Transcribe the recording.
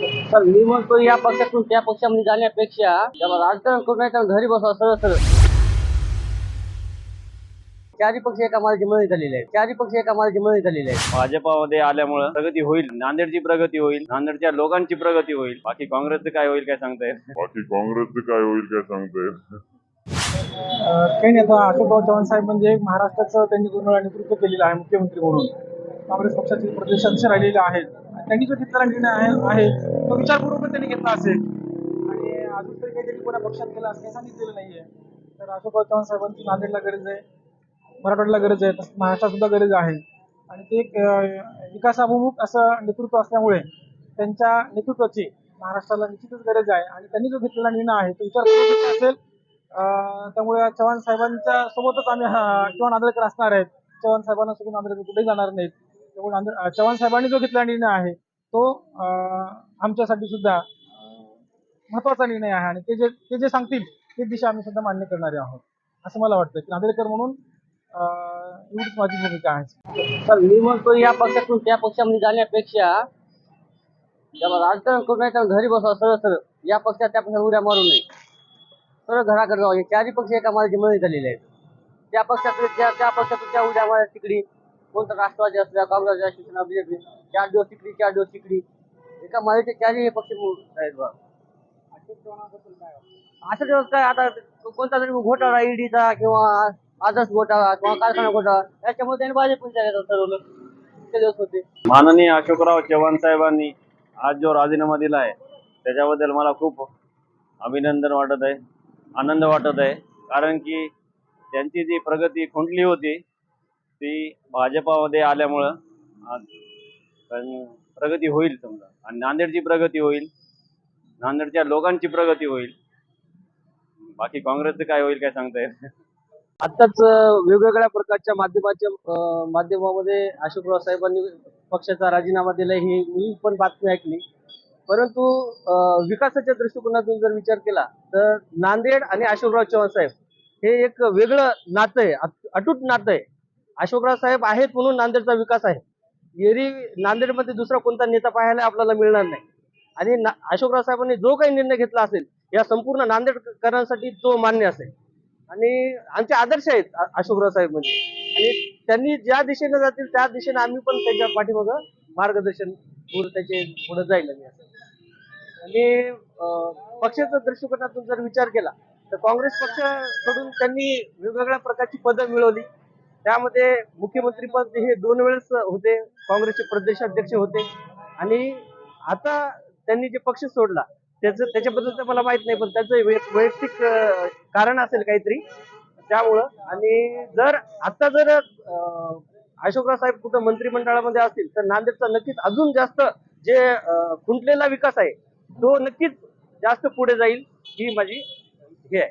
तर मी म्हणतो या पक्षातून त्या पक्षामध्ये जाण्यापेक्षा त्याला राजकारण करून नाही तर घरी बसवा सरळ सरळ. चारी पक्ष एका मार्गी मिळत झालेले आहेत. चारी पक्ष एका मार्गी मिळत झालेले आहेत. भाजपामध्ये आल्यामुळं प्रगती होईल नांदेडची प्रगती होईल नांदेडच्या लोकांची प्रगती होईल. बाकी काँग्रेसचं काय होईल काय सांगता नाही. बाकी काँग्रेसचं काय होईल काय सांगता येत नाही. अं, काही नाही आता अशोकराव चव्हाण साहेब म्हणजे महाराष्ट्राचं त्यांनी पूर्ण नेतृत्व केलेलं आहे मुख्यमंत्री म्हणून. काँग्रेस पक्षाचे प्रदेशाध्यक्ष राहिलेले आहेत. त्यांनी जो घेतलेला निर्णय आहे आहे तो विचारपूर्वक त्यांनी घेतला असेल. आणि अजून तरी काहीतरी कोणा पक्षात केला असं सांगितलेलं नाहीये. तर अशोक चव्हाण साहेबांची नांदेडला गरज आहे मराठवाड्याला गरज आहे तसंच महाराष्ट्रात सुद्धा गरज आहे. आणि ते एक विकासाभिमुख असं नेतृत्व असल्यामुळे त्यांच्या नेतृत्वाची महाराष्ट्राला निश्चितच गरज आहे. आणि त्यांनी जो घेतलेला निर्णय आहे तो विचारपूर्वक असेल त्यामुळे चव्हाण साहेबांच्या सोबतच आम्ही किंवा नांदेडकर असणार आहेत. चव्हाण साहेबांना सोबत नांदेडकर कुठेही जाणार नाहीत. त्यामुळे चव्हाण साहेबांनी जो घेतला निर्णय आहे तो आमच्यासाठी सुद्धा महत्त्वाचा निर्णय आहे आणि ते जे ते जे सांगतील ते दिशा आम्ही सुद्धा मान्य करणारे आहोत. असं मला वाटतं की नांदेडकर म्हणून एवढीच माझी भूमिका आहे. तर मी म्हणतो या पक्षातून त्या पक्षामध्ये जाण्यापेक्षा राजकारण करून नये तर घरी बसवा सरळ सरळ. या पक्षात त्या पक्षात उड्या मारू नये. सरळ घराकडे जाऊ हे चारही पक्ष एका माझ्या मिळत झालेले आहेत. त्या पक्षातून त्या त्या पक्षातून त्या उड्या मारा तिकडी. कोणतं राष्ट्रवादी असल्या काँग्रेस असल्या शिवसेना बीजेपी चार दिवस तिकडी चार दिवस तिकडी. एका मार्गाचे चारही हे पक्ष आहेत बा असं दिवस काय आता कोणता तरी घोटाळा ईडीचा किंवा आदर्श घोटाळा किंवा कारखाना घोटाळा त्याच्यामुळे त्यांनी भाजप ठरवलं. इतके दिवस होते. माननीय अशोकराव चव्हाण साहेबांनी आज जो राजीनामा दिला आहे त्याच्याबद्दल मला खूप अभिनंदन वाटत आहे आनंद वाटत आहे. कारण की त्यांची जी प्रगती खुंटली होती ती भाजपामध्ये आल्यामुळं प्रगती होईल समजा. आणि नांदेडची प्रगती होईल. नांदेडच्या लोकांची प्रगती होईल. बाकी काँग्रेसचं काय होईल काय सांगता येईल आताच वेगवेगळ्या प्रकारच्या माध्यमाच्या माध्यमामध्ये अशोकराव साहेबांनी पक्षाचा राजीनामा दिला ही मी पण बातमी ऐकली. परंतु विकासाच्या दृष्टिकोनातून जर विचार केला तर नांदेड आणि अशोकराव चव्हाण साहेब हे एक वेगळं नातं आहे. अतूट अटूट नातं आहे. अशोकराव साहेब आहेत म्हणून नांदेडचा विकास आहे. एरी नांदेडमध्ये दुसरा कोणता नेता पाहायला आपल्याला मिळणार नाही. आणि ना- अशोकराव साहेबांनी जो काही निर्णय घेतला असेल या संपूर्ण नांदेडकरांसाठी तो मान्य असेल. आणि आमचे आदर्श आहेत अशोकराव साहेब म्हणजे. आणि त्यांनी ज्या दिशेने जातील त्या दिशेने आम्ही पण त्यांच्या पाठीमागं मार्गदर्शन त्याचे पुढे जाईल आम्ही असं. आणि पक्षाच्या दृष्टिकोनातून जर विचार केला तर काँग्रेस पक्षाकडून त्यांनी वेगवेगळ्या प्रकारची पदं मिळवली. त्यामध्ये मुख्यमंत्री पद हे दोन वेळेस होते काँग्रेसचे प्रदेशाध्यक्ष होते. आणि आता त्यांनी जे पक्ष सोडला त्याचं त्याच्याबद्दल तर मला माहीत नाही पण त्याचं वैयक्तिक कारण असेल काहीतरी त्यामुळं. आणि जर आता जर अशोकराव साहेब कुठं मंत्रिमंडळामध्ये असतील तर नांदेडचा नक्कीच अजून जास्त जे खुंटलेला विकास आहे तो नक्कीच जास्त पुढे जाईल ही माझी हे आहे.